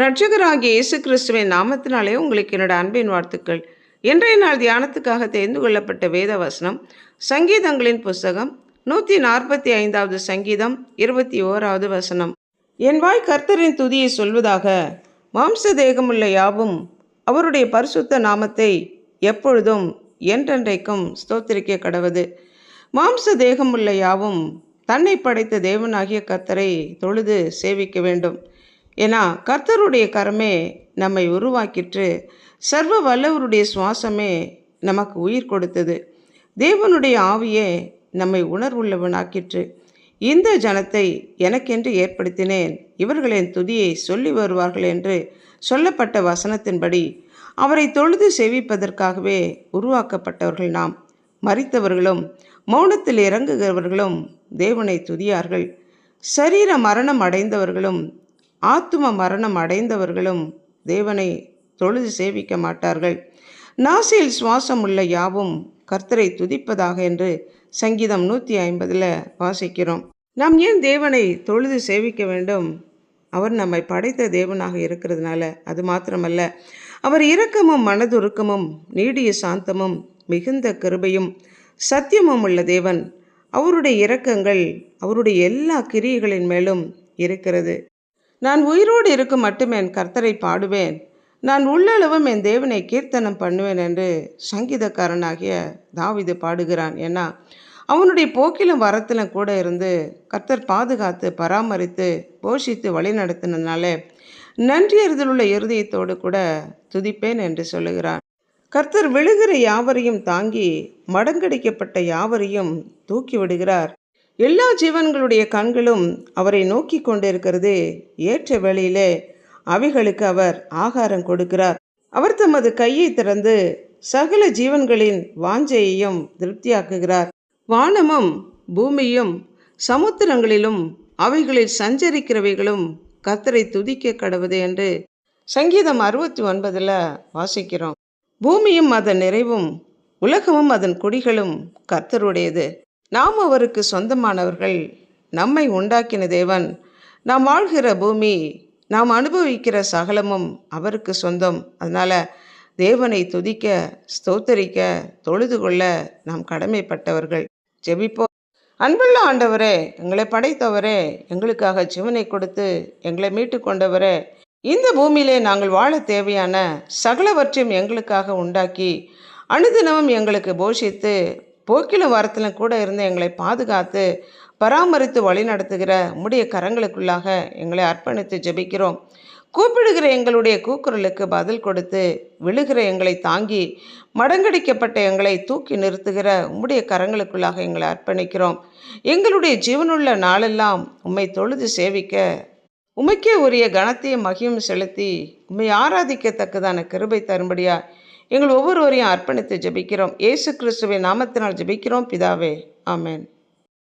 ரட்சகராகிய இயேசு கிறிஸ்துவின் நாமத்தினாலே உங்களுக்கு என்னோட அன்பின் வாழ்த்துக்கள். இன்றைய நாள் தியானத்துக்காக தெரிந்து கொள்ளப்பட்ட வேத வசனம் சங்கீதங்களின் புஸ்தகம் நூற்றி நாற்பத்தி ஐந்தாவது சங்கீதம் இருபத்தி ஓராவது வசனம். என் வாய் கர்த்தரின் துதியை சொல்வதாக மாம்ச தேகமுள்ள யாவும் அவருடைய பரிசுத்த நாமத்தை எப்பொழுதும் என்றென்றைக்கும் ஸ்தோத்திரிக்க கடவது. மாம்ச தேகமுள்ள யாவும் தன்னை படைத்த தேவனாகிய கர்த்தரை தொழுது சேவிக்க வேண்டும். ஏன்னா கர்த்தருடைய கரமே நம்மை உருவாக்கிற்று. சர்வ வல்லவருடைய சுவாசமே நமக்கு உயிர் கொடுத்தது. தேவனுடைய ஆவியே நம்மை உணர்வுள்ளவனாக்கிற்று. இந்த ஜனத்தை எனக்கென்று ஏற்படுத்தினேன். இவர்களின் துதியை சொல்லி வருவார்கள் என்று சொல்லப்பட்ட வசனத்தின்படி அவரை தொழுது சேவிப்பதற்காகவே உருவாக்கப்பட்டவர்கள் நாம். மறித்தவர்களும் மௌனத்தில் இறங்குகிறவர்களும் தேவனை துதியார்கள். சரீர மரணம் அடைந்தவர்களும் ஆத்தும மரணம் அடைந்தவர்களும் தேவனை தொழுது சேவிக்க மாட்டார்கள். நாசியில் சுவாசம் உள்ள யாவும் கர்த்தரை துதிப்பதாக என்று சங்கீதம் நூற்றி ஐம்பதில் வாசிக்கிறோம். நாம் ஏன் தேவனை தொழுது சேவிக்க வேண்டும்? அவர் நம்மை படைத்த தேவனாக இருக்கிறதுனால அது மாத்திரமல்ல. அவர் இரக்கமும் மனதுருக்கமும் நீடிய சாந்தமும் மிகுந்த கிருபையும் சத்தியமும் உள்ள தேவன். அவருடைய இரக்கங்கள் அவருடைய எல்லா கிரியைகளின் மேலும் இருக்கிறது. நான் உயிரோடு இருக்கும் மட்டும் என் கர்த்தரை பாடுவேன். நான் உள்ளளவும் என் தேவனை கீர்த்தனம் பண்ணுவேன் என்று சங்கீதக்காரனாகிய தாவிது பாடுகிறான். ஏன்னா அவனுடைய போக்கிலும் வரத்திலும் கூட இருந்து கர்த்தர் பாதுகாத்து பராமரித்து போஷித்து வழி நடத்தினதுனால நன்றியறிதலுள்ள இருதயத்தோடு கூட துதிப்பேன் என்று சொல்லுகிறான். கர்த்தர் விழுகிற யாவரையும் தாங்கி மடங்கடிக்கப்பட்ட யாவரையும் தூக்கி விடுகிறார். எல்லா ஜீவன்களுடைய கண்களும் அவரை நோக்கி கொண்டிருக்கிறது. ஏற்ற வேளையிலே அவைகளுக்கு அவர் ஆகாரம் கொடுக்கிறார். அவர் தமது கையை திறந்து சகல ஜீவன்களின் வாஞ்சையையும் திருப்தியாக்குகிறார். வானமும் பூமியும் சமுத்திரங்களிலும் அவைகளில் சஞ்சரிக்கிறவைகளும் கத்தரை துதிக்க கடவுது என்று சங்கீதம் அறுபத்தி ஒன்பதில் வாசிக்கிறோம். பூமியும் அதன் நிறைவும் உலகமும் அதன் குடிகளும் கர்த்தருடையது. நாம் அவருக்கு சொந்தமானவர்கள். நம்மை உண்டாக்கின தேவன். நாம் வாழ்கிற பூமி நாம் அனுபவிக்கிற சகலமும் அவருக்கு சொந்தம். அதனால் தேவனை துதிக்க ஸ்தோத்தரிக்க தொழுது கொள்ள நாம் கடமைப்பட்டவர்கள். ஜெபிப்போம். அன்புள்ள ஆண்டவரே எங்களை படைத்தவரே எங்களுக்காக சிவனை கொடுத்து எங்களை மீட்டு கொண்டவரே இந்த பூமியிலே நாங்கள் வாழ தேவையான சகலவற்றையும் எங்களுக்காக உண்டாக்கி அனுதினமும் எங்களுக்கு போஷித்து போக்கிலும் வரத்திலும் கூட இருந்து எங்களை பாதுகாத்து பராமரித்து வழி நடத்துகிற உம்முடைய கரங்களுக்குள்ளாக எங்களை அர்ப்பணித்து ஜெபிக்கிறோம். கூப்பிடுகிற எங்களுடைய கூக்குரலுக்கு பதில் கொடுத்து விழுகிற எங்களை தாங்கி மடங்கடிக்கப்பட்ட எங்களை தூக்கி நிறுத்துகிற உம்முடைய கரங்களுக்குள்ளாக எங்களை அர்ப்பணிக்கிறோம். எங்களுடைய ஜீவனுள்ள நாளெல்லாம் உம்மை தொழுது சேவிக்க உமைக்கே உரிய கனத்தையும் மகியும் செலுத்தி உண்மை ஆராதிக்கத்தக்கதான கிருபை தரும்படியா எங்கள் ஒவ்வொருவரையும் அர்ப்பணித்து ஜெபிக்கிறோம். இயேசு கிறிஸ்துவின் நாமத்தினால் ஜெபிக்கிறோம். பிதாவே ஆமேன்.